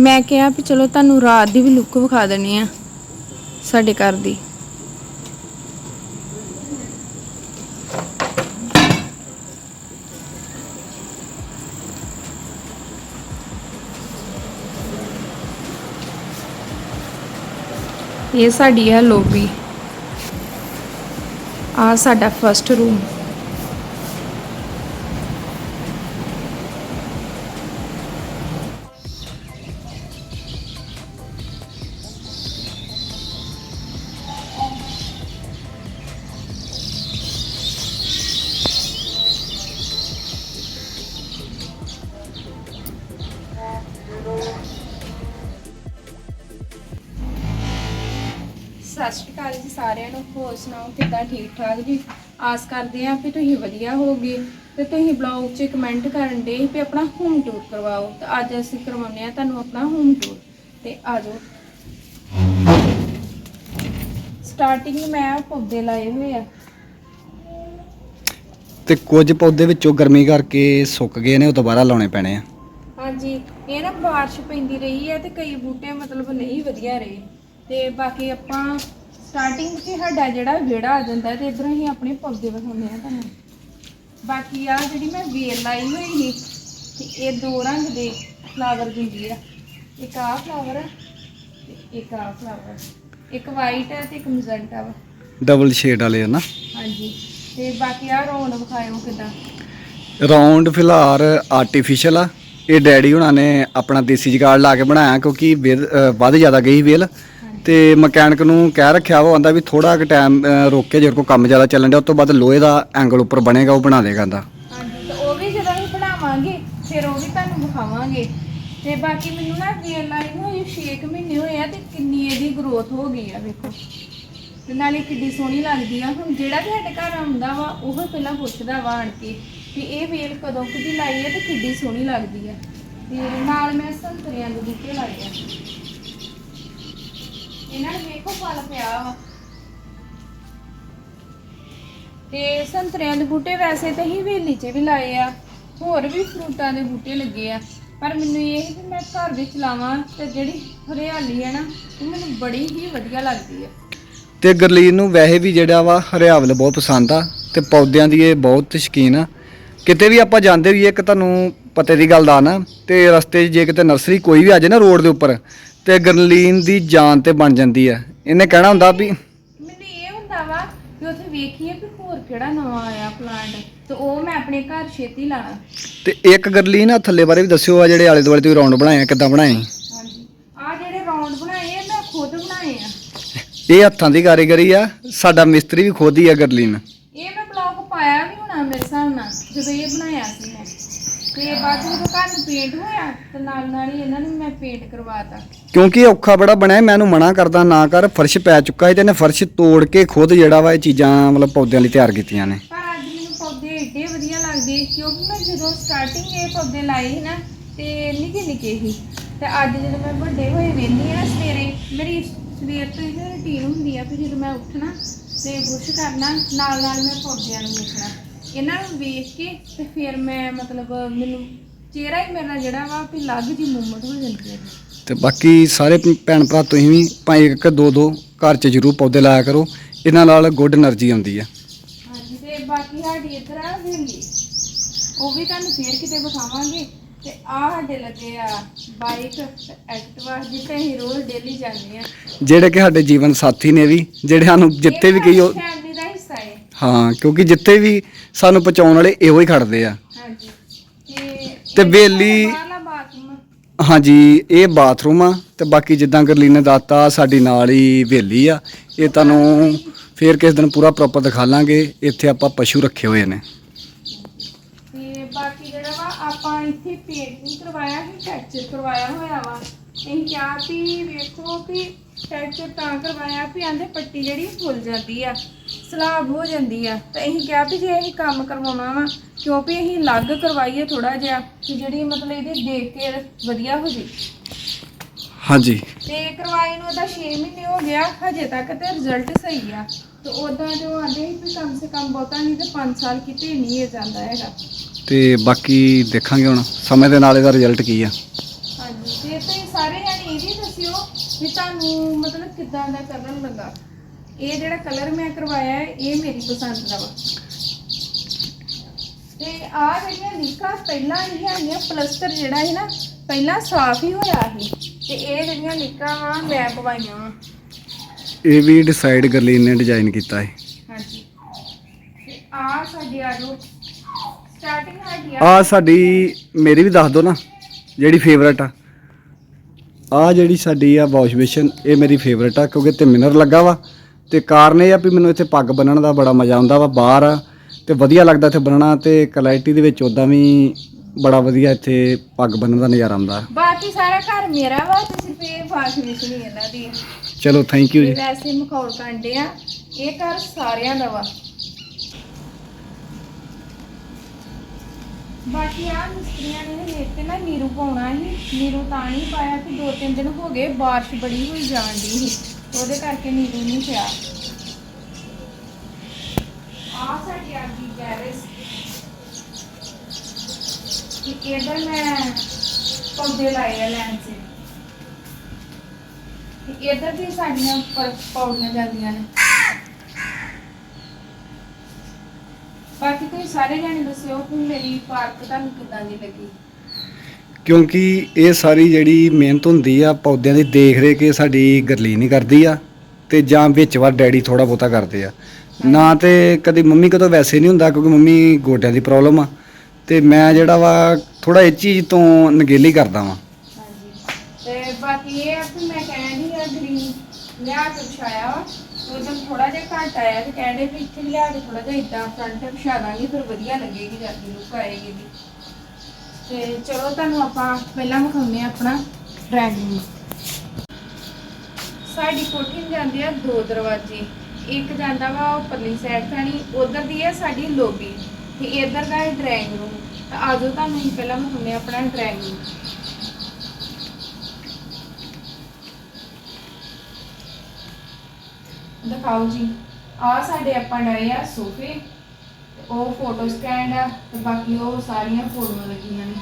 ਮੈਂ ਕਿਹਾ ਵੀ ਚਲੋ ਤੁਹਾਨੂੰ ਰਾਤ ਦੀ ਵੀ ਲੁੱਕ ਵਿਖਾ ਦੇਣੀ ਆ ਸਾਡੇ ਘਰ ਦੀ। ਇਹ ਸਾਡੀ ਹੈ ਲੋਬੀ ਆ ਸਾਡਾ ਫਰਸਟ ਰੂਮ ਸਾਰਿਆਂ ਨੂੰ ਹੋਰ ਸੁਣਾਓ ਕਿੱਦਾਂ ਠੀਕ ਠਾਕ ਜੀ? ਆਸ ਕਰਦੇ ਆਂ ਕਿ ਤੁਸੀਂ ਵਧੀਆ ਹੋਗੇ ਤੇ ਤੁਸੀਂ ਬਲੌਗ 'ਚ ਕਮੈਂਟ ਕਰਨ ਦੇ ਵੀ ਆਪਣਾ ਹੋਮ ਟੂਰ ਕਰਵਾਓ। ਤੇ ਅੱਜ ਅਸੀਂ ਕਰਵਾਉਂਦੇ ਆ ਤੁਹਾਨੂੰ ਆਪਣਾ ਹੋਮ ਟੂਰ ਤੇ ਆ ਜਾਓ ਸਟਾਰਟਿੰਗ ਮੈਂ ਪੌਦੇ ਲਾਏ ਹੋਏ ਆ। ਤੇ ਕੁਝ ਪੌਦੇ ਵਿੱਚੋਂ ਗਰਮੀ ਕਰਕੇ ਸੁੱਕ ਗਏ ਨੇ ਉਹ ਦੁਬਾਰਾ ਲਾਉਣੇ ਪੈਣੇ ਆ। ਹਾਂਜੀ ਇਹ ਨਾ ਬਾਰਿਸ਼ ਪੈਂਦੀ ਰਹੀ ਹੈ ਤੇ ਕਈ ਬੂਟੇ ਮਤਲਬ ਨਹੀਂ ਵਧੀਆ ਰਹੇ। ਤੇ ਬਾਕੀ ਆਪਾਂ ਸਟਾਰਟਿੰਗ 'ਚ ਸਾਡਾ ਜਿਹੜਾ ਵਿਹੜਾ ਆ ਜਾਂਦਾ ਤੇ ਇਧਰੋਂ ਹੀ ਆਪਣੇ ਪੌਦੇ ਵਿਖਾਉਂਦੇ ਆ ਤੁਹਾਨੂੰ। ਬਾਕੀ ਆ ਜਿਹੜੀ ਮੈਂ ਵੇਲ ਲਾਈ ਹੋਈ ਸੀ ਤੇ ਇਹ ਦੋ ਰੰਗ ਦੇ ਫਲਾਵਰ ਦਿੰਦੀ ਆ। ਇੱਕ ਆ ਫਲਾਵਰ ਤੇ ਇੱਕ ਆ। ਫਲਾਵਰ ਇੱਕ ਵਾਈਟ ਹੈ ਤੇ ਇੱਕ ਮਜੈਂਟਾ ਵਾ। ਡਬਲ ਸ਼ੇਡ ਵਾਲੇ ਆ ਨਾ? ਹਾਂਜੀ ਤੇ ਬਾਕੀ ਆ ਰੌਂਡ ਵਿਖਾਇਓ ਕਿਦਾਂ? ਰਾਉਂਡ ਫਿਲਹਾਲ ਆਰਟੀਫੀਸ਼ੀਅਲ ਆ। ਇਹ ਡੈਡੀ ਹੁਣਾਂ ਨੇ ਆਪਣਾ ਦੇਸੀ ਜਗਾੜ ਲਾ ਕੇ ਬਣਾਇਆ ਕਿਉਂਕਿ ਵੇਲ- ਅ, ਵੱਧ ਜ਼ਿਆਦਾ ਗਈ ਵੇਲ। ਤੇ ਮਕੈਨਿਕ ਨੂੰ ਕਹਿ ਰੱਖਿਆ ਵਾ ਆਂਦਾ ਵੀ ਥੋੜਾ ਕੁ ਟਾਈਮ ਰੋਕ ਕੇ ਜੇ ਕੋ ਕੰਮ ਜ਼ਿਆਦਾ ਚੱਲਣ ਡਿਆ ਉਸ ਤੋਂ ਬਾਅਦ ਲੋਹੇ ਦਾ ਐਂਗਲ ਉੱਪਰ ਬਣੇਗਾ, ਉਹ ਬਣਾ ਦੇਗਾ ਆਂਦਾ। ਹਾਂਜੀ, ਤੇ ਉਹ ਵੀ ਜਦੋਂ ਅਸੀਂ ਬਣਾਵਾਂਗੇ, ਫਿਰ ਉਹ ਵੀ ਤੁਹਾਨੂੰ ਵਿਖਾਵਾਂਗੇ। ਤੇ ਬਾਕੀ ਮੈਨੂੰ ਨਾ ਵੇਲ ਲਾਈ ਨੂੰ ਇਹ 6 ਮਹੀਨੇ ਹੋਏ ਆ ਤੇ ਕਿੰਨੀ ਇਹਦੀ ਗਰੋਥ ਹੋ ਗਈ ਆ, ਵੇਖੋ। ਤੇ ਨਾਲੇ ਕਿੱਡੀ ਸੋਹਣੀ ਲੱਗਦੀ ਆ। ਹੁਣ ਜਿਹੜਾ ਵੀ ਸਾਡੇ ਘਰ ਆਉਂਦਾ ਵਾ, ਉਹ ਪਹਿਲਾਂ ਪੁੱਛਦਾ ਵਾ ਆਣ ਕੇ ਵੀ ਇਹ ਵੇਲ ਕਦੋਂ ਕਿਦੀ ਲਾਈ ਆ ਤੇ ਕਿੱਡੀ ਸੋਹਣੀ ਲੱਗਦੀ ਆ। ਤੇ ਨਾਲ ਮੈਂ ਸੰਤਰਿਆਂ ਦੇ ਬੂਟੇ ਲਾਏ ਆ। ਇਹਨਾਂ ਨੂੰ ਵੇਖੋ ਫਲ ਪਿਆ ਵਾ। ਤੇ ਸੰਤਰਿਆਂ ਦੇ ਬੂਟੇ ਵੈਸੇ ਤਾਂ ਹੀ ਹਵੇਲੀ 'ਚ ਵੀ ਲਾਏ ਆ, ਹੋਰ ਵੀ ਫਰੂਟਾਂ ਦੇ ਬੂਟੇ ਲੱਗੇ ਆ। ਪਰ ਮੈਨੂੰ ਇਹ ਵੀ ਮੈਂ ਘਰ ਵਿੱਚ ਲਾਵਾਂ ਤੇ ਜਿਹੜੀ ਹਰਿਆਲੀ ਹੈ ਨਾ, ਉਹ ਮੈਨੂੰ ਬੜੀ ਹੀ ਵਧੀਆ ਲੱਗਦੀ ਆ। ਤੇ ਗਰਲੀਨ ਨੂੰ ਵੈਸੇ ਵੀ ਜਿਹੜਾ ਵਾ ਹਰਿਆਵਲ ਬਹੁਤ ਪਸੰਦ ਆ ਤੇ ਪੌਦਿਆਂ ਦੀ ਇਹ ਬਹੁਤ ਸ਼ੌਕੀਨ ਆ। ਕਿਤੇ ਵੀ ਆਪਾਂ ਜਾਂਦੇ ਵੀ ਇੱਕ ਤੁਹਾਨੂੰ ਪਤੇ ਦੀ ਗੱਲ ਦਾ ਨਾ, ਤੇ ਰਸਤੇ 'ਚ ਜੇ ਕਿਤੇ ਨਰਸਰੀ ਕੋਈ ਵੀ ਆ ਜਾਏ ਨਾ ਰੋਡ ਦੇ ਉੱਪਰ ਤੇ ਗਰਲੀਨ ਦੀ ਜਾਨ ਤੇ ਬਣ ਜਾਂਦੀ ਆ। ਇਹਨੇ ਕਹਿਣਾ ਹੁੰਦਾ ਵੀ ਮੈਨੂੰ ਇਹ ਹੁੰਦਾ ਵਾ ਕਿ ਉੱਥੇ ਵੇਖੀਏ ਵੀ ਹੋਰ ਕਿਹੜਾ ਨਵਾਂ ਆਇਆ ਪਲਾਂਟ ਤੇ ਉਹ ਮੈਂ ਆਪਣੇ ਘਰ ਛੇਤੀ ਲਾਣਾ। ਤੇ ਇੱਕ ਗਰਲੀਨ ਆ ਥੱਲੇ ਬਾਰੇ ਵੀ ਦੱਸਿਓ ਆ ਜਿਹੜੇ ਆਲੇ ਦੁਆਲੇ ਤੁਸੀਂ ਰਾਉਂਡ ਬਣਾਏ ਆ ਕਿੱਦਾਂ ਬਣਾਏ? ਹਾਂਜੀ। ਆ ਜਿਹੜੇ ਰੌਂਡ ਬਣਾਏ ਆ ਮੈਂ ਖੁਦ ਬਣਾਏ ਆ। ਇਹ ਹੱਥਾਂ ਦੀ ਕਾਰੀਗਰੀ ਆ ਸਾਡਾ ਮਿਸਤਰੀ ਵੀ ਖੁਦ ਹੀ ਆ ਗਰਲੀਨ। ਇਹ ਮੈਂ ਬਲੌਗ ਪਾਇਆ ਵੀ ਹੋਣਾ ਮੇਰੇ ਹਿਸਾਬ ਨਾਲ ਜਦੋਂ ਇਹ ਬਣਾਇਆ ਸੀ ਮੈਂ। ਤੇ ਬਾਅਦ 'ਚ ਜਦੋਂ ਘਰ ਨੂੰ ਪੇਂਟ ਹੋਇਆ ਤੇ ਨਾਲ ਨਾਲ ਹੀ ਇਹਨਾਂ ਨੂੰ ਮੈਂ ਪੇਂਟ ਕਰਵਾਤਾ। ਕਿਉਂਕਿ ਇਹ ਔਖਾ ਬੜਾ ਬਣਿਆ ਮੈਂ ਇਹਨੂੰ ਮਨਾ ਕਰਦਾ ਨਾ ਕਰ ਫਰਸ਼ ਪੈ ਚੁੱਕਾ ਹੈ ਤੇ ਇਹਨੇ ਫਰਸ਼ ਤੋੜ ਕੇ ਖੁਦ ਜਿਹੜਾ ਵਾ ਇਹ ਚੀਜ਼ਾਂ ਮਤਲਬ ਪੌਦਿਆਂ ਲਈ ਤਿਆਰ ਕੀਤੀਆਂ ਨੇ। ਪਰ ਅੱਜ ਮੈਨੂੰ ਪੌਦੇ ਏਡੇ ਵਧੀਆ ਲੱਗਦੇ ਕਿਉਂਕਿ ਮੈਂ ਜਦੋਂ ਸਟਾਰਟਿੰਗ ਇਹ ਪੌਦੇ ਲਾਏ ਸੀ ਨਾ ਤੇ ਨਿੱਕੇ ਨਿੱਕੇ ਸੀ। ਤੇ ਅੱਜ ਜਦੋਂ ਮੈਂ ਵੱਡੇ ਹੋਏ ਵੇਂਦੀ ਆ ਸਵੇਰੇ ਮੇਰੀ ਸਵੇਰ ਤੋਂ ਇਹ ਰੁਟੀਨ ਹੁੰਦੀ ਆ ਵੀ ਜਦੋਂ ਮੈਂ ਉੱਠਣਾ ਤੇ ਬੁਰਸ਼ ਕਰਨਾ ਨਾਲ ਨਾਲ ਮੈਂ ਪੌਦਿਆਂ ਨੂੰ ਵੇਖਣਾ। ਇਹਨਾਂ ਨੂੰ ਵੇਚ ਕੇ ਤੇ ਫਿਰ ਮੈਂ ਮਤਲਬ ਮੈਨੂੰ ਚਿਹਰਾ ਹੀ ਮੇਰਾ ਜਿਹੜਾ ਵਾ ਵੀ ਲੱਗ ਜੀ ਮੂਮਟ ਹੋ ਜਾਂਦੀ ਹੈ। ਤੇ ਬਾਕੀ ਸਾਰੇ ਭੈਣ ਭਰਾ ਤੁਸੀਂ ਵੀ ਭਾਵੇਂ ਇੱਕ ਇੱਕ ਦੋ ਦੋ ਘਰ 'ਚ ਜ਼ਰੂਰ ਪੌਦੇ ਲਾਇਆ ਕਰੋ। ਇਹਨਾਂ ਨਾਲ ਗੁੱਡ એનર્ਜੀ ਆਉਂਦੀ ਹੈ। ਹਾਂਜੀ ਤੇ ਬਾਕੀ ਸਾਡੀ ਇੱਧਰ ਆ ਹਵੇਲੀ ਉਹ ਵੀ ਤੁਹਾਨੂੰ ਫੇਰ ਕਿਤੇ ਵਿਖਾਵਾਂਗੇ। ਤੇ ਆ ਸਾਡੇ ਲੱਗੇ ਆ ਬਾਈਕ ਐਕਟਿਵਾ ਜਿੱਥੇ ਅਸੀਂ ਰੋਜ਼ ਡੇਲੀ ਜਾਂਦੇ ਆ। ਜਿਹੜੇ ਕਿ ਸਾਡੇ ਜੀਵਨ ਸਾਥੀ ਨੇ ਵੀ ਜਿਹੜੇ ਸਾਨੂੰ ਜਿੱਥੇ ਵੀ ਕਈ ਫੈਮਿਲੀ ਹੈ ਹਾਂ ਕਿਉਂਕਿ ਜਿੱਥੇ ਵੀ ਸਾਨੂੰ ਪਹੁੰਚਾਉਣ ਵਾਲੇ ਇਹੋ ਹੀ ਖੜਦੇ ਆ। ਹਾਂਜੀ। ਤੇ ਤੇ ਵੇਲੀ- ਬਾਹਰਲਾ ਬਾਥਰੂਮ ਹਾਂਜੀ ਇਹ ਬਾਥਰੂਮ ਆ ਤੇ ਬਾਕੀ ਜਿੱਦਾਂ ਗਰਲੀਨ ਨੇ ਦੱਸਤਾ ਸਾਡੀ ਨਾਲ ਹੀ ਹਵੇਲੀ ਆ। ਇਹ ਤੁਹਾਨੂੰ ਫੇਰ ਕਿਸ ਦਿਨ ਪੂਰਾ ਪ੍ਰੋਪਰ ਦਿਖਾ ਲਾਂਗੇ। ਇੱਥੇ ਆਪਾਂ ਪਸ਼ੂ ਰੱਖੇ ਹੋਏ ਨੇ। ਤੇ ਬਾਕੀ ਜਿਹੜਾ ਵਾ ਆਪਾਂ ਇੱਥੇ ਪੇਂਟ ਨਹੀਂ ਕਰਵਾਇਆ ਸੀ ਟੈਕਸਚਰ ਕਰਵਾਇਆ ਹੋਇਆ ਵਾ। ਅਸੀਂ ਕਿਹਾ ਵੀ ਵੇਖੋ ਵੀ ਟੈਕਸਚਰ ਤਾਂ ਕਰਵਾਇਆ ਵੀ ਆਂਦੇ ਪੱਟੀ ਜਿਹੜੀ ਫੁੱਲ ਜਾਂਦੀ ਆ ਸਲਾਬ ਹੋ ਜਾਂਦੀ ਆ। ਤੇ ਅਸੀਂ ਕਿਹਾ ਵੀ ਜੇ ਅਸੀਂ ਕੰਮ ਕਰਵਾਉਣਾ ਵਾ ਕਿਉਂਕਿ ਅਸੀਂ ਅਲੱਗ ਕਰਵਾਈਏ ਥੋੜਾ ਜਿਹਾ ਕਿ ਜਿਹੜੀ ਮਤਲਬ ਇਹਦੇ ਦੇਖ ਕੇ ਵਧੀਆ ਹੋ ਜੇ। ਹਾਂਜੀ। ਤੇ ਕਰਵਾਈ ਨੂੰ ਉਹਦਾ 6 ਮਹੀਨੇ ਹੋ ਗਿਆ ਹਜੇ ਤੱਕ ਤੇ ਰਿਜ਼ਲਟ ਸਹੀ ਆ। ਤੇ ਉਦਾਂ ਜੋ ਆਂਦੇ ਸੀ ਵੀ ਕਮ ਸੇ ਕਮ ਬਹੁਤਾ ਨਹੀਂ ਤੇ 5 ਸਾਲ ਕਿਤੇ ਨਹੀਂ ਇਹ ਜਾਂਦਾ ਹੈਗਾ। ਤੇ ਬਾਕੀ ਦੇਖਾਂਗੇ ਹੁਣ ਸਮੇਂ ਦੇ ਨਾਲ ਇਹਦਾ ਰਿਜ਼ਲਟ ਕੀ ਆ। ਸਾਰੇ ਜਾਣੇ ਇਹ ਵੀ ਦੱਸਿਓ ਵੀ ਤੁਹਾਨੂੰ ਮਤਲਬ ਕਿੱਦਾਂ ਦਾ ਕਲਰ ਲੱਗਾ। ਇਹ ਜਿਹੜਾ ਕਲਰ ਮੈਂ ਕਰਵਾਇਆ ਹੈ ਇਹ ਮੇਰੀ ਪਸੰਦ ਦਾ ਵਾ। ਤੇ ਆ ਜਿਹੜੀਆਂ ਲੀਕਾਂ ਪਹਿਲਾਂ ਨਹੀਂ ਹੈਗੀਆਂ ਪਲਸਟਰ ਜਿਹੜਾ ਹੈ ਨਾ ਪਹਿਲਾਂ ਸਾਫ਼ ਹੀ ਹੋਇਆ ਸੀ। ਤੇ ਇਹ ਜਿਹੜੀਆਂ ਲੀਕਾਂ ਵਾ ਮੈਂ ਪਵਾਈਆਂ ਵਾ। ਇਹ ਵੀ ਡਿਸਾਈਡ ਗਰਲੀਨ ਨੇ ਡਿਜ਼ਾਈਨ ਕੀਤਾ ਹੈ ਹਾਂਜੀ। ਤੇ ਆ ਸਾਡੀ ਆ ਜੋ ਸਟਾਰਟਿੰਗ ਸਾਡੀ ਆ। ਆ ਸਾਡੀ ਮੇਰੀ ਵੀ ਦੱਸ ਦੋ ਨਾ ਜਿਹੜੀ ਫੇਵਰਟ ਆ। ਆ ਜਿਹੜੀ ਸਾਡੀ ਆ ਵਾਸ਼ ਬੇਸ਼ਨ ਇਹ ਮੇਰੀ ਫੇਵਰਟ ਆ ਕਿਉਂਕਿ ਤੇ ਮਿਨਰ ਲੱਗਾ ਵਾ ਤੇ ਕਾਰਨ ਇਹ ਆ ਵੀ ਮੈਨੂੰ ਇੱਥੇ ਪੱਗ ਬੰਨਣ ਦਾ ਬੜਾ ਮਜ਼ਾ ਆਉਂਦਾ ਵਾ ਬਾਹਰ ਆ ਤੇ ਵਧੀਆ ਲੱਗਦਾ ਇੱਥੇ ਬੰਨਣਾ ਤੇ ਕਲੈਰਿਟੀ ਦੇ ਵਿੱਚ ਉਦਾਂ ਵੀ ਬੜਾ ਵਧੀਆ ਇੱਥੇ ਪੱਗ ਬੰਨਣ ਦਾ ਨਜ਼ਾਰਾ ਆਉਂਦਾ। ਬਾਕੀ ਸਾਰਾ ਘਰ ਮੇਰਾ ਵਾ ਤੇ ਸਿਰਫ ਇਹ ਵਾਸ਼ ਬੇਸਿਨ ਹੀ ਇਹਨਾਂ ਦੀ ਆ। ਚਲੋ ਥੈਂਕ ਯੂ ਜੀ। ਵੈਸੇ ਮਖੌਲ ਕਾਂਡੇ ਆ। ਇਹ ਘਰ ਸਾਰਿਆਂ ਦਾ ਵਾ। ਬਾਕੀ ਆ ਮਿਸਤਰੀਆਂ ਨੇ ਹਲੇ ਤੇ ਨਾ ਨੀਰੂ ਪਾਉਣਾ ਸੀ। ਨੀਰੂ ਤਾਂ ਨਹੀਂ ਪਾਇਆ ਕਿ ਦੋ ਤਿੰਨ ਦਿਨ ਹੋ ਗਏ ਬਾਰਿਸ਼ ਬੜੀ ਹੋਈ ਜਾਣ ਦੀ ਸੀ। ਉਹਦੇ ਕਰਕੇ ਨੀਰੂ ਨਹੀਂ ਪਿਆ। ਆ ਸਾਡੀ ਆ ਗਈ ਗੈਰੇਜ ਕਿ ਇਧਰ ਮੈਂ ਪੌਦੇ ਲਾਏ ਆ ਲੈਣ ਸੇ ਤੇ ਇਧਰ ਵੀ ਸਾਡੀਆਂ ਪੌੜੀਆਂ ਜਾਂਦੀਆਂ ਨੇ। ਬਾਕੀ ਤੁਸੀਂ ਸਾਰੇ ਜਾਣੇ ਦੱਸਿਓ ਕਿ ਮੇਰੀ ਪਾਰਕ ਤੁਹਾਨੂੰ ਕਿੱਦਾਂ ਦੀ ਲੱਗੀ? ਕਿਉਂਕਿ ਇਹ ਸਾਰੀ ਜਿਹੜੀ ਮਿਹਨਤ ਹੁੰਦੀ ਆ ਪੌਦਿਆਂ ਦੀ ਦੇਖ ਰੇਖ ਇਹ ਸਾਡੀ ਗਰਲੀਨ ਹੀ ਕਰਦੀ ਆ ਤੇ ਜਾਂ ਵਿੱਚ ਵਾਰ ਡੈਡੀ ਥੋੜਾ ਬਹੁਤਾ ਕਰਦੇ ਆ। ਨਾ ਤੇ ਕਦੀ ਮੰਮੀ ਕਦੋਂ ਵੈਸੇ ਨਹੀਂ ਹੁੰਦਾ ਕਿਉਂਕਿ ਮੰਮੀ ਗੋਡਿਆਂ ਦੀ ਪ੍ਰੋਬਲਮ ਆ ਤੇ ਮੈਂ ਜਿਹੜਾ ਵਾ ਥੋੜਾ ਇਹ ਚੀਜ਼ ਤੋਂ ਨਗੇਲੀ ਕਰਦਾ ਵਾਂ। ਹਾਂਜੀ। ਤੇ ਬਾਕੀ ਇਹ ਆ ਕਿ ਮੈਂ ਕਹਿੰਦੀ ਆ ਗ੍ਰੀਨ ਲਿਆ ਕੇ ਵਿਛਾਇਆ ਵਾ। ਉਦੋਂ ਥੋੜਾ ਜਿਹਾ ਘੱਟ ਆਇਆ ਤੇ ਕਹਿੰਦੇ ਵੀ ਇੱਥੇ ਲਿਆ ਕੇ ਥੋੜਾ ਜਿਹਾ ਇਦਾਂ ਫਰੰਟ ਵਿਛਾ ਦਾਂਗੇ ਫਿਰ ਵਧੀਆ ਲੱਗੇਗੀ ਜਾਂਦੀ ਲੁੱਕ ਆਏਗੀ ਦੀ ਤੇ ਚਲੋ ਤੁਹਾਨੂੰ ਆਪਾਂ ਪਹਿਲਾਂ ਵਿਖਾਉਂਦੇ ਆ ਆਪਣਾ ਡਰਾਇੰਗ ਰੂਮ ਸਾਡੀ ਕੋਠੀ ਨੂੰ ਜਾਂਦੇ ਆ ਦੋ ਦਰਵਾਜ਼ੇ, ਇੱਕ ਜਾਂਦਾ ਵਾ ਉਹ ਉੱਪਰਲੀ ਸਾਈਡ ਥਾਣੀ ਉਧਰ ਦੀ ਆ ਸਾਡੀ ਲੋਬੀ ਤੇ ਇਧਰ ਦਾ ਹੈ ਡਰਾਇੰਗ ਰੂਮ ਤਾਂ ਆਜੋ ਤੁਹਾਨੂੰ ਅਸੀਂ ਪਹਿਲਾਂ ਵਿਖਾਉਂਦੇ ਆ ਆਪਣਾ ਡਰਾਇੰਗ ਰੂਮ ਦਿਖਾਓ ਜੀ। ਆ ਸਾਡੇ ਆਪਾਂ ਡਾਏ ਆ ਸੋਫੇ। ਤੇ ਉਹ ਫੋਟੋ ਸਟੈਂਡ ਆ ਤੇ ਬਾਕੀ ਉਹ ਸਾਰੀਆਂ ਫੋਟੋਆਂ ਲੱਗੀਆਂ ਨੇ।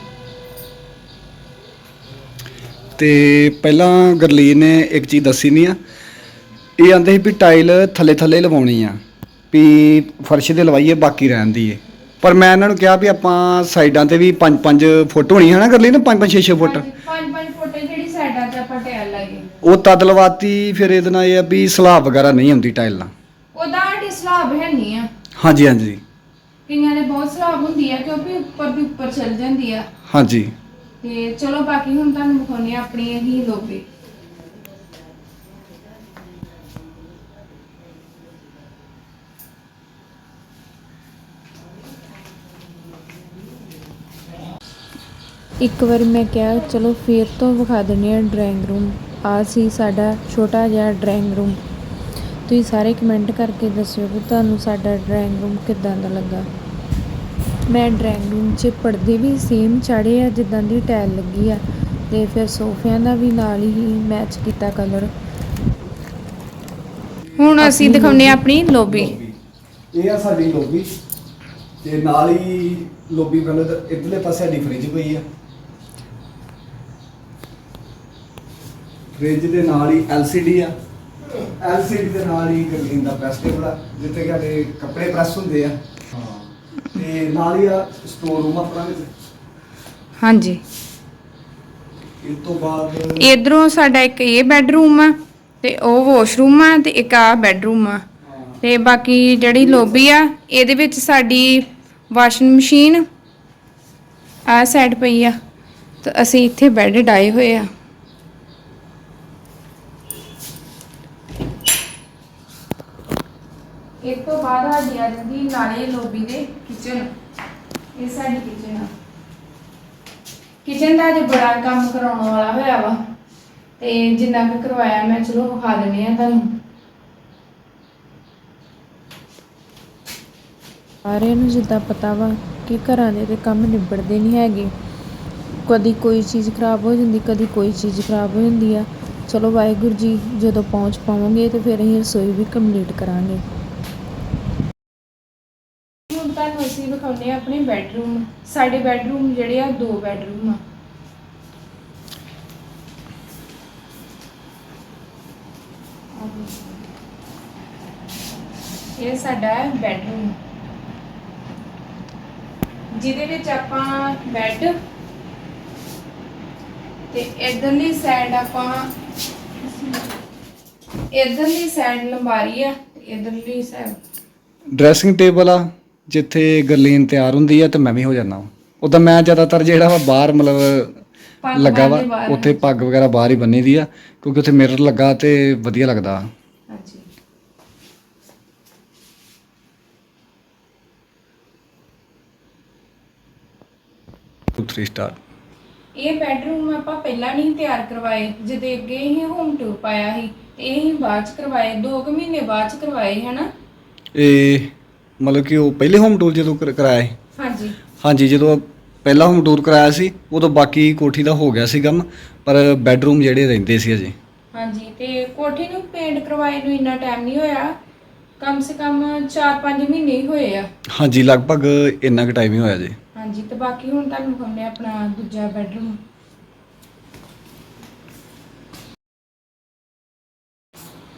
ਤੇ ਪਹਿਲਾਂ ਗਰਲੀਨ ਨੇ ਇੱਕ ਚੀਜ਼ ਦੱਸੀ ਨਹੀਂ ਆ। ਇਹ ਆਂਦੇ ਸੀ ਵੀ ਟਾਈਲ ਥੱਲੇ ਥੱਲੇ ਲਵਾਉਣੀ ਆ ਵੀ ਫਰਸ਼ ਤੇ ਲਵਾਈਏ ਬਾਕੀ ਰਹਿਣ ਦੀਏ ਪਰ ਮੈਂ ਇਹਨਾਂ ਨੂੰ ਕਿਹਾ ਵੀ ਆਪਾਂ ਸਾਈਡਾਂ ਤੇ ਵੀ 5-5 ਫੁੱਟ ਹੋਣੀ ਹੈ ਨਾ ਗਰਲੀਨ? 5-5 6-6 ਫੁੱਟ। ਤੇ ਆਪਾਂ ਟਾਇਲ ਲਾਈਏ? ਉਹ ਤਦ ਲਵਾਤੀ ਫਿਰ ਇਹਦੇ ਨਾਲ ਇਹ ਆ ਵੀ ਸਲਾਬ ਵਗੈਰਾ ਨਹੀਂ ਆਉਂਦੀ ਟਾਈਲ ਨਾਲ। ਉਹਦਾ ਸਾਡੀ ਸਲਾਬ ਹੈ ਨਹੀਂ ਆ। ਹਾਂਜੀ ਹਾਂਜੀ। ਕਈਆਂ ਦੇ ਬਹੁਤ ਸਲਾਬ ਹੁੰਦੀ ਆ ਕਿਉਂਕਿ ਉੱਪਰ ਦੀ ਉੱਪਰ ਚਲ ਜਾਂਦੀ ਆ। ਹਾਂਜੀ। ਤੇ ਚਲੋ ਬਾਕੀ ਹੁਣ ਤੁਹਾਨੂੰ ਵਿਖਾਉਂਦੇ ਆ ਆਪਣੀ ਹੀ ਲੋਬੀ ਇੱਕ ਵਾਰੀ ਮੈਂ ਕਿਹਾ ਚਲੋ ਫੇਰ ਤੋਂ ਵਿਖਾ ਦਿੰਦੇ ਆ ਡਰਾਇੰਗ ਰੂਮ ਆ ਸੀ ਸਾਡਾ ਛੋਟਾ ਜਿਹਾ ਡਰਾਇੰਗ ਰੂਮ ਤੁਸੀਂ ਸਾਰੇ ਕਮੈਂਟ ਕਰਕੇ ਦੱਸਿਓ ਕਿ ਤੁਹਾਨੂੰ ਸਾਡਾ ਡਰਾਇੰਗ ਰੂਮ ਕਿੱਦਾਂ ਦਾ ਲੱਗਾ। ਮੈਂ ਡਰਾਇੰਗ ਰੂਮ 'ਚ ਪਰਦੇ ਵੀ ਸੇਮ ਚਾੜੇ ਆ ਜਿੱਦਾਂ ਦੀ ਟਾਇਲ ਲੱਗੀ ਆ। ਤੇ ਫਿਰ ਸੋਫਿਆਂ ਦਾ ਵੀ ਨਾਲ ਹੀ ਮੈਚ ਕੀਤਾ ਕਲਰ ਹੁਣ ਅਸੀਂ ਦਿਖਾਉਂਦੇ ਆ ਆਪਣੀ ਲੋਬੀ ਇਹ ਆ ਸਾਡੀ ਲੋਬੀ ਤੇ ਨਾਲ ਹੀ ਲੋਬੀ ਬੰਦ ਇਧਰਲੇ ਪਾਸੇ ਸਾਡੀ ਫ੍ਰਿਜ ਪਈ ਆ। ਫ੍ਰਿਜ ਦੇ ਨਾਲ ਹੀ LCD ਆ। LCD ਦੇ ਨਾਲ ਹੀ ਗਰਲੀਨ ਦਾ ਪ੍ਰੈਸ ਟੇਬਲ ਆ ਜਿੱਥੇ ਕਿ ਸਾਡੇ ਕੱਪੜੇ ਪ੍ਰੈਸ ਹੁੰਦੇ ਆ। ਤੇ ਨਾਲ ਹੀ ਆ ਸਟੋਰ ਰੂਮ ਆਪਣਾ ਵਿੱਚ ਹਾਂਜੀ। ਇਸ ਤੋਂ ਬਾਅਦ ਇਧਰੋਂ ਸਾਡਾ ਇੱਕ ਇਹ ਬੈੱਡਰੂਮ ਆ ਤੇ ਉਹ ਵਾਸ਼ਰੂਮ ਆ ਤੇ ਇੱਕ ਆ ਬੈੱਡਰੂਮ ਆ। ਤੇ ਬਾਕੀ ਜਿਹੜੀ ਲੋਬੀ ਆ ਇਹਦੇ ਵਿੱਚ ਸਾਡੀ ਵਾਸ਼ਿੰਗ ਮਸ਼ੀਨ ਆ ਸਾਈਡ ਪਈ ਆ ਤੇ ਅਸੀਂ ਇੱਥੇ ਬੈੱਡ ਡਾਏ ਹੋਏ ਆ। ਇਸ ਤੋਂ ਬਾਅਦ ਸਾਡੀ ਅੱਜ ਜਾਂਦੀ ਨਾਲੇ ਲੋਬੀ ਦੇ ਕਿਚਨ ਇਹ ਸਾਡੀ ਕਿਚਨ ਆ। ਕਿਚਨ ਦਾ ਅੱਜ ਬੜਾ ਕੰਮ ਕਰਾਉਣ ਵਾਲਾ ਹੋਇਆ ਵਾ। ਤੇ ਜਿੰਨਾ ਕੁ ਕਰਵਾਇਆ ਮੈਂ, ਚਲੋ ਵਿਖਾ ਦਿੰਦੇ ਆ ਤੁਹਾਨੂੰ। ਸਾਰਿਆਂ ਨੂੰ ਜਿੱਦਾਂ ਪਤਾ ਵਾ ਕਿ ਘਰਾਂ ਦੇ ਤੇ ਕੰਮ ਨਿਬੜਦੇ ਨਹੀਂ ਹੈਗੇ। ਕਦੀ ਕੋਈ ਚੀਜ਼ ਖਰਾਬ ਹੋ ਜਾਂਦੀ, ਕਦੀ ਕੋਈ ਚੀਜ਼ ਖਰਾਬ ਹੋ ਜਾਂਦੀ ਆ। ਚਲੋ ਵਾਹਿਗੁਰੂ ਜੀ, ਜਦੋਂ ਪਹੁੰਚ ਪਾਵਾਂਗੇ ਤੇ ਫਿਰ ਅਸੀਂ ਰਸੋਈ ਵੀ ਕੰਪਲੀਟ ਕਰਾਂਗੇ। ਦੱਸਦੀ ਆ ਆਪਣੇ ਬੈਡਰੂਮ। ਸਾਡੇ ਬੈਡਰੂਮ ਜਿਹੜੇ ਆ, ਦੋ ਬੈਡਰੂਮ ਆ। ਇਹ ਸਾਡਾ ਬੈਡਰੂਮ। ਜਿਹਦੇ ਵਿੱਚ ਆਪਾਂ ਬੈੱਡ ਤੇ ਇਧਰਲੀ ਸਾਈਡ ਆਪਾਂ ਇਧਰਲੀ ਸਾਈਡ ਲੰਬਾਰੀ ਆ ਇਧਰਲੀ ਸਾਈਡ ਡਰੈਸਿੰਗ ਟੇਬਲ ਆ। ਜਿੱਥੇ ਗਰਲੀਨ ਤਿਆਰ ਹੁੰਦੀ ਆ ਤੇ ਮੈਂ ਵੀ ਹੋ ਜਾਂਦਾ ਉਦਾਂ ਮੈਂ ਜ਼ਿਆਦਾਤਰ ਜਿਹੜਾ ਵਾ ਬਾਹਰ ਮਤਲਬ ਲੱਗਾ ਵਾ। ਉੱਥੇ ਪੱਗ ਵਗੈਰਾ ਬਾਹਰ ਹੀ ਬੰਨੀ ਦੀ ਆ ਕਿਉਂਕਿ ਉੱਥੇ ਮਿਰਰ ਲੱਗਾ ਤੇ ਵਧੀਆ ਲੱਗਦਾ। ਹਾਂਜੀ 3 ਸਟਾਰ ਇਹ ਬੈਡਰੂਮ ਆਪਾਂ ਪਹਿਲਾਂ ਨਹੀਂ ਤਿਆਰ ਕਰਵਾਏ ਜਦੋਂ ਅੱਗੇ ਹੀ ਹੋਮ ਟੂਰ ਪਾਇਆ ਸੀ ਤੇ ਇਹ ਹੀ ਬਾਅਦ ਚ ਕਰਵਾਏ 2 ਕੁ ਮਹੀਨੇ ਬਾਅਦ ਚ ਕਰਵਾਏ ਹਨਾ? ਇਹ ਮਤਲਬ ਕਿ ਉਹ ਪਹਿਲੇ ਹੋਮ ਟੂਰ ਜਦੋਂ ਕਰ- ਕਰਾਇਆ ਸੀ? ਹਾਂਜੀ। ਹਾਂਜੀ ਜਦੋਂ ਪਹਿਲਾ ਹੋਮ ਟੂਰ ਕਰਾਇਆ ਸੀ ਉਦੋਂ ਬਾਕੀ ਕੋਠੀ ਦਾ ਹੋ ਗਿਆ ਸੀ ਕੰਮ ਪਰ ਬੈੱਡਰੂਮ ਜਿਹੜੇ ਰਹਿੰਦੇ ਸੀ ਅਜੇ ਹਾਂਜੀ ਤੇ ਕੋਠੀ ਨੂੰ ਪੇਂਟ ਕਰਵਾਏ ਨੂੰ ਇੰਨਾ ਟਾਈਮ ਨਹੀਂ ਹੋਇਆ। ਕਮ ਸੇ ਕਮ 4-5 ਮਹੀਨੇ ਹੀ ਹੋਏ ਆ। ਹਾਂਜੀ ਲਗਭਗ ਇੰਨਾ ਕੁ ਟਾਈਮ ਹੀ ਹੋਇਆ ਜੀ। ਹਾਂਜੀ ਤੇ ਬਾਕੀ ਹੁਣ ਤੁਹਾਨੂੰ ਵਿਖਾਉਂਦੇ ਆ ਆਪਣਾ ਦੂਜਾ ਬੈਡਰੂਮ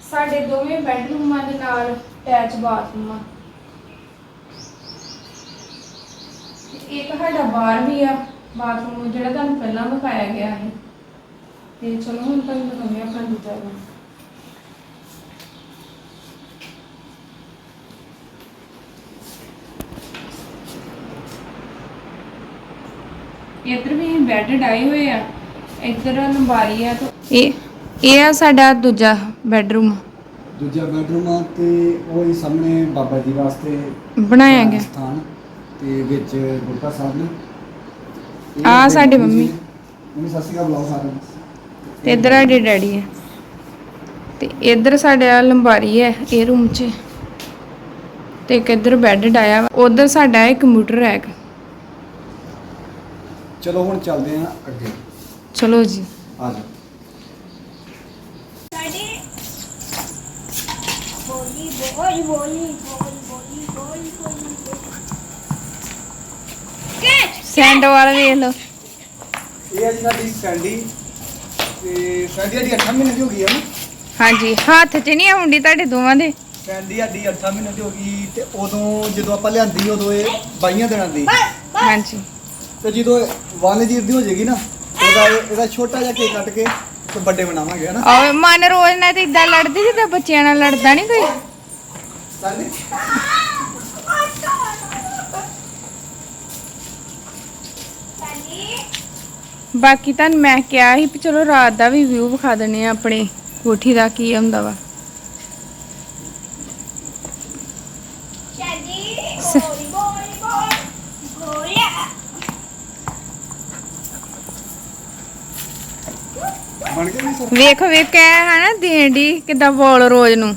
ਸਾਡੇ ਦੋਵੇਂ ਬੈਡਰੂਮਾਂ ਦੇ ਨਾਲ ਅਟੈਚ ਬਾਥਰੂਮ ਆ। ਇੱਕ ਸਾਡਾ ਬਾਹਰ ਵੀ ਆ ਬਾਥਰੂਮ ਜਿਹੜਾ ਤੁਹਾਨੂੰ ਪਹਿਲਾਂ ਵਿਖਾਇਆ ਗਿਆ ਹੈ ਤੇ ਚਲੋ ਹੁਣ ਤੁਹਾਨੂੰ ਦਿਖਾਉਂਦੇ ਆ ਆਪਣਾ ਦੂਜਾ ਰੂਮ ਇੱਧਰ ਵੀ ਬੈੱਡ ਡਾਏ ਹੋਏ ਆ ਇੱਧਰ ਅਲਮਾਰੀ ਆ ਤੇ ਇਹ ਇਹ ਆ ਸਾਡਾ ਦੂਜਾ ਬੈਡਰੂਮ ਦੂਜਾ ਬੈਡਰੂਮ ਆ ਤੇ ਉਹ ਹੀ ਸਾਹਮਣੇ ਬਾਬਾ ਜੀ ਵਾਸਤੇ ਬਣਾਇਆ ਗਿਆ। ਸਥਾਨ। ਤੇ ਵਿੱਚ ਗੁਰਕਾ ਸਾਹਿਬ ਨੇ। ਇਹ ਆਹ ਸਾਡੇ ਮੰਮੀ। ਮੰਮੀ। ਸਤਿ ਸ਼੍ਰੀ ਅਕਾਲ ਬੁਲਾਓ ਸਾਰਿਆਂ ਨੂੰ। ਤੇ ਇੱਧਰ ਸਾਡੇ ਡੈਡੀ ਹੈ ਤੇ ਇੱਧਰ ਸਾਡਾ ਅਲਮਾਰੀ ਹੈ ਇਹ ਰੂਮ 'ਚ। ਤੇ ਇੱਕ ਇੱਧਰ ਬੈੱਡ ਡਾਇਆ ਵਾ ਉਧਰ ਸਾਡਾ ਹੈ ਕੰਪਿਊਟਰ ਰੈਕ ਚਲੋ ਹੁਣ ਚੱਲਦੇ ਆਂ ਅੱਗੇ। ਚਲੋ ਜੀ। ਆ ਜਾਓ। ਬੋਲੀ ਬੋਲੀ ਬੋਲੀ ਬੋਲੀ ਬੋਲੀ ਬੋਲੀ ਸੈਂਡ ਵਾਲਾ ਵੇਖ ਲਓ। ਇਹ ਹੈ ਜੀ ਸਾਡੀ ਸੈਂਡੀ। ਤੇ ਸੈਂਡੀ ਦੀ 8 ਮਹੀਨੇ ਦੀ ਹੋ ਗਈ ਹੈ ਨਾ? ਹਾਂਜੀ ਹੱਥ 'ਚ ਨਹੀਂ ਆਉਂਦੀ ਤੁਹਾਡੇ ਦੋਵਾਂ ਦੇ? ਸੈਂਡੀ ਸਾਡੀ 8 ਮਹੀਨੇ ਦੀ ਹੋ ਗਈ ਤੇ ਉਦੋਂ ਜਦੋਂ ਆਪਾਂ ਲਿਆਂਦੀ ਉਦੋਂ ਇਹ 22 ਦਿਨਾਂ ਦੀ। ਹਾਂਜੀ। ਤੇ ਜਦੋਂ ਵਨ ਜੀਰ ਦੀ ਹੋ ਜਾਏਗੀ ਨਾ ਇਹਦਾ ਇਹਦਾ ਛੋਟਾ ਜਿਹਾ ਕੇਕ ਕੱਟ ਕੇ ਤੇ ਵੱਡੇ ਬਣਾਵਾਂਗੇ ਹਨਾ ਔਰ ਮਨ ਰੋਜ਼ ਨਾਲ ਤੇ ਇਦਾਂ ਲੜਦੀ ਜਿੱਦਾਂ ਬੱਚਿਆਂ ਨਾਲ ਲੜਦਾ ਨਹੀਂ ਕੋਈ? ਸੈਂਡੀ ਬਾਕੀ ਤੁਹਾਨੂੰ ਮੈਂ ਕਿਹਾ ਸੀ ਵੀ ਚਲੋ ਰਾਤ ਦਾ ਵੀ ਵਿਊ ਵਿਖਾ ਦਿੰਨੇ ਆ ਆਪਣੀ ਕੋਠੀ ਦਾ ਕੀ ਹੁੰਦਾ ਵਾ। ਵੇਖ ਵੇਖ ਕੇ ਹਨਾ ਦੇਣ ਦੀ ਕਿਦਾਂ ਬੋਲ ਰੋਜ਼ ਨੂੰ।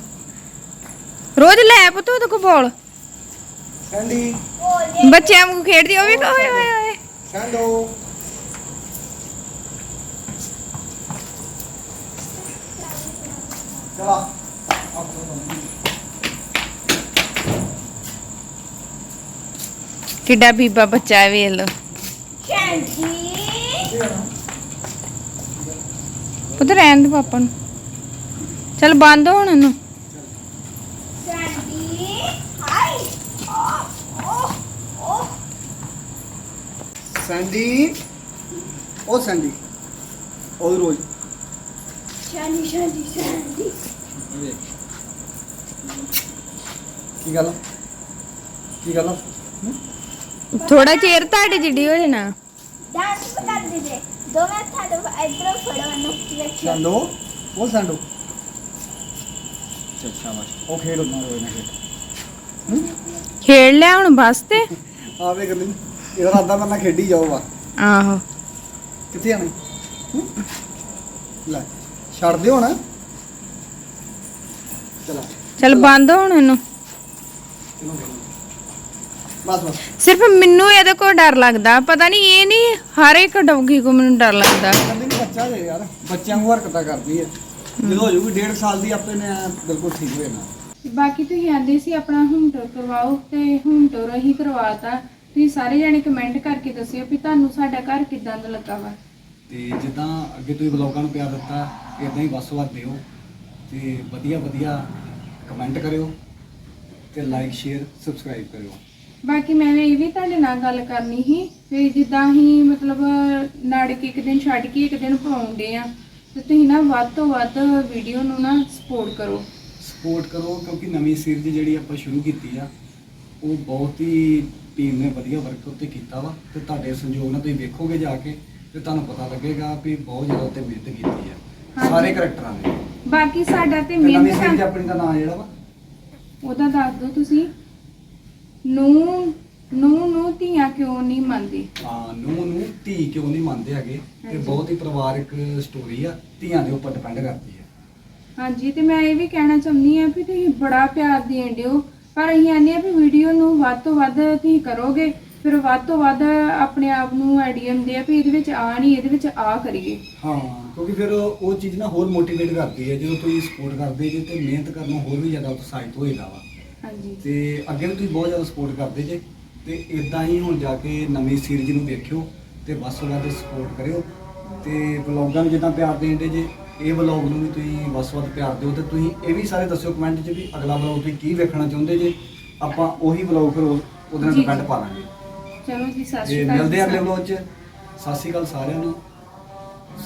ਰੋਜ਼ ਲੈ ਪੁੱਤ ਉਹਦੇ ਕੋ ਬੋਲ। ਬੱਚਿਆਂ ਵਾਂਗੂ ਖੇਡਦੀ ਉਹ ਵੀ ਓਏ ਓਏ ਓਏ ਚਲਾ ਕਿੱਡਾ ਬੀਬਾ ਬੱਚਾ ਹੈ ਵੇਖ ਲੋ ਸ਼ਾਦੀ ਪੁੱਤ ਰਹਿਣ ਦੇ ਪਾਪਾ ਨੂੰ। ਚਲ ਬੰਦ ਹੋਣ ਇਹਨੂੰ ਸ਼ਾਦੀ hi oh oh oh Sandy ਉਹ ਸੈਂਡੀ ਉਹ ਰੋਜ਼। ਸ਼ਾਦੀ ਸ਼ਾਦੀ ਸ਼ਾਦੀ ਕੀ ਗੱਲ ਆ? ਕੀ ਗੱਲ ਆ? ਥੋੜਾ ਚਿਰ ਤੁਹਾਡੇ ਜਿੱਡੀ ਹੋ ਜਾਣਾ। ਡਾਂਸ ਕਰ ਦੇ ਦੇ। ਦੋਵੇਂ ਹੱਥਾਂ ਤੋਂ ਇਧਰੋਂ ਫੜੋ ਨੂੰ ਵੇਖੋ ਸੈਂਡੋ? ਉਹ ਸੈਂਡੋ? ਚੱਲ ਸ਼ਾਬਾਸ਼ ਉਹ ਖੇਡ ਉਹਨਾਂ ਰੋਜ਼ ਨਾ ਖੇਡ। ਖੇਡ ਲਿਆ ਹੁਣ ਬਸ ਤੇ? ਆਵੇ ਕਰ ਲਈ ਇਹਦਾ ਰਾਦਾ ਮਰਨਾ ਖੇਡੀ ਜਾਓ ਵਾ ਆਹੋ। ਕਿੱਥੇ ਆਣੀ ਲੈ ਛੱਡ ਦਿਓ ਹੁਣ। ਚਲਾ। ਚਲ ਬੰਦ ਹੋਣ ਇਹਨੂੰ। ਬਸ ਬਸ। ਸਿਰਫ ਮੈਨੂੰ ਇਹਦੇ ਕੋਲ ਡਰ ਲੱਗਦਾ। ਪਤਾ ਨਹੀਂ ਇਹ ਨਹੀਂ ਹਰ ਇੱਕ ਡੌਗੀ ਕੋ ਮੈਨੂੰ ਡਰ ਲੱਗਦਾ। ਕਹਿੰਦੇ ਨਹੀਂ ਬੱਚਾ ਜੇ ਯਾਰ ਬੱਚਿਆਂ ਨੂੰ ਹਰਕਤਾਂ ਕਰਦੀ ਹੈ ਜਦੋਂ ਹੋ ਜਾਊਗੀ 1.5 ਸਾਲ ਦੀ ਆਪੇ ਨੇ ਬਿਲਕੁਲ ਠੀਕ ਹੋ ਜਾਣਾ। ਬਾਕੀ ਤੁਸੀਂ ਆਂਦੇ ਸੀ ਆਪਣਾ ਹੋਮ ਟੂਰ ਕਰਵਾਓ ਤੇ ਹੋਮ ਟੂਰ ਹੀ ਕਰਵਾਤਾ ਤੁਸੀਂ ਸਾਰੇ ਜਣੇ ਕਮੈਂਟ ਕਰਕੇ ਦੱਸਿਓ ਵੀ ਤੁਹਾਨੂੰ ਸਾਡਾ ਘਰ ਕਿਦਾਂ ਦਾ ਲੱਗਾ ਵਾ। ਤੇ ਜਿੱਦਾਂ ਅੱਗੇ ਤੁਸੀਂ ਬਲੌਗਾਂ ਨੂੰ ਪਿਆਰ ਦਿੱਤਾ ਇਦਾਂ ਹੀ ਵੱਸ ਵੱਧ ਦਿਓ। ਤੇ ਵਧੀਆ ਵਧੀਆ ਕਮੈਂਟ ਕਰਿਓ ਤੇ ਲਾਈਕ ਸ਼ੇਅਰ ਸਬਸਕ੍ਰਾਈਬ ਕਰਿਓ। ਬਾਕੀ ਮੈਂ ਇਹ ਵੀ ਤੁਹਾਡੇ ਨਾਲ ਗੱਲ ਕਰਨੀ ਸੀ ਵੀ ਜਿੱਦਾਂ ਹੀ ਮਤਲਬ ਨਾੜਕ ਇੱਕ ਦਿਨ ਛੱਡ ਕੇ ਇੱਕ ਦਿਨ ਪਾਉਂਦੇ ਆ ਤੇ ਤੁਸੀਂ ਨਾ ਵੱਧ ਤੋਂ ਵੱਧ ਵੀਡੀਓ ਨੂੰ ਨਾ ਸਪੋਰਟ ਕਰੋ। ਸਪੋਰਟ ਕਰੋ ਕਿਉਂਕਿ ਨਵੀਂ ਸੀਰੀਜ਼ ਜਿਹੜੀ ਆਪਾਂ ਸ਼ੁਰੂ ਕੀਤੀ ਆ ਉਹ ਬਹੁਤ ਹੀ ਟੀਮ ਨੇ ਵਧੀਆ ਵਰਕ ਉੱਤੇ ਕੀਤਾ ਵਾ ਤੇ ਤੁਹਾਡੇ ਸੰਯੋਗ ਨਾਲ ਤੁਸੀਂ ਵੇਖੋਗੇ ਜਾ ਕੇ ਤੇ ਤੁਹਾਨੂੰ ਪਤਾ ਲੱਗੇਗਾ ਵੀ ਬਹੁਤ ਜ਼ਿਆਦਾ ਉੱਤੇ ਮਿਹਨਤ ਕੀਤੀ ਹਾਂਜੀ। ਸਾਰੇ ਕਰੈਕਟਰਾਂ ਨੇ। ਬਾਕੀ ਸਾਡਾ ਤੇ ਤੇ ਨਵੀਂ ਮਿਹਨਤ ਸੀਰੀਜ਼ ਆਪਣੀ ਦਾ ਨਾਮ ਜਿਹੜਾ ਵਾ? ਉਹਦਾ ਦੱਸ ਦਿਓ ਤੁਸੀਂ। ਨੂੰ ਨੂੰ ਨੂੰ ਧੀਆਂ ਕਿਉਂ ਨਹੀਂ ਮੰਨਦੇ? ਹਾਂ ਨੂੰ ਨੂੰ ਧੀ ਕਿਉਂ ਨਹੀਂ ਮੰਨਦੇ ਹੈਗੇ? ਤੇ ਹਾਂਜੀ। ਬਹੁਤ ਹੀ ਪਰਿਵਾਰਕ ਸਟੋਰੀ ਆ ਧੀਆਂ ਦੇ ਉੱਪਰ ਡਿਪੈਂਡ ਕਰਦੀ ਹੈ ਹਾਂਜੀ ਤੇ ਮੈਂ ਇਹ ਵੀ ਕਹਿਣਾ ਚਾਹੁੰਦੀ ਆ ਵੀ ਤੁਸੀਂ ਬੜਾ ਪਿਆਰ ਦੇਣ ਦਿਓ। ਪਰ ਅਸੀਂ ਆਨੇ ਆ ਵੀ ਵੀਡੀਓ ਨੂੰ ਵੱਧ ਤੋਂ ਵੱਧ ਤੁਸੀਂ ਕਰੋਗੇ ਫਿਰ ਵੱਧ ਤੋਂ ਵੱਧ ਆਪਣੇ ਆਪ ਨੂੰ ਆਈਡੀਆ ਹੁੰਦੇ ਆ ਵੀ ਇਹਦੇ ਵਿੱਚ ਆ ਨਹੀਂ ਇਹਦੇ ਵਿੱਚ ਆ ਕਰੀਏ। ਹਾਂ ਕਿਉਂਕਿ ਫਿਰ ਉਹ ਚੀਜ਼ ਨਾ ਹੋਰ ਮੋਟੀਵੇਟ ਕਰਦੀ ਹੈ ਜਦੋਂ ਤੁਸੀਂ ਸਪੋਰਟ ਕਰਦੇ ਜੇ ਤੇ ਮਿਹਨਤ ਕਰਨ ਨੂੰ ਹੋਰ ਵੀ ਜ਼ਿਆਦਾ ਉਤਸ਼ਾਹਿਤ ਹੋਏਗਾ ਵਾ। ਹਾਂਜੀ। ਤੇ ਅੱਗੇ ਵੀ ਤੁਸੀਂ ਬਹੁਤ ਜ਼ਿਆਦਾ ਸਪੋਰਟ ਕਰਦੇ ਜੇ ਤੇ ਇਦਾਂ ਹੀ ਹੁਣ ਜਾ ਕੇ ਨਵੀਂ ਸੀਰੀਜ਼ ਨੂੰ ਦੇਖਿਓ ਤੇ ਵੱਧ ਤੋਂ ਵੱਧ ਸਪੋਰਟ ਕਰਿਓ। ਤੇ ਵਲੌਗਾਂ ਨੂੰ ਜਿੱਦਾਂ ਪਿਆਰ ਦੇਣ ਦੇ ਜੇ ਇਹ ਵਲੌਗ ਨੂੰ ਵੀ ਤੁਸੀਂ ਵੱਧ ਪਿਆਰ ਦਿਓ ਤੇ ਤੁਸੀਂ ਇਹ ਵੀ ਸਾਰੇ ਦੱਸਿਓ ਕਮੈਂਟ 'ਚ ਵੀ ਅਗਲਾ ਵਲੌਗ ਤੁਸੀਂ ਕੀ ਵੇਖਣਾ ਚਾਹੁੰਦੇ ਜੇ। ਆਪਾਂ ਉਹੀ ਵਲੌਗ ਫਿਰ ਉਹ- ਉਹਦੇ ਨਾਲ ਜੀ, ਡਿਪੈਂਡ ਜੀ। ਪਾ ਲਾਂਗੇ ਚਲੋ ਜੀ ਸਤਿ ਤੇ ਸ਼੍ਰੀ ਅਕਾਲ ਮਿਲਦੇ ਆ ਅਗਲੇ। ਵਲੌਗ 'ਚ। ਸਤਿ ਸ਼੍ਰੀ ਅਕਾਲ ਸਾਰਿਆਂ ਨੂੰ।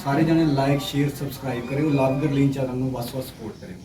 ਸਾਰੇ ਜਣੇ ਲਾਈਕ ਸ਼ੇਅਰ ਸਬਸਕ੍ਰਾਈਬ ਕਰਿਓ। ਲਵ ਗਰਲੀਨ ਚੈਨਲ ਨੂੰ ਤੋਂ ਵੱਧ ਸਪੋਰਟ ਕਰਿਓ।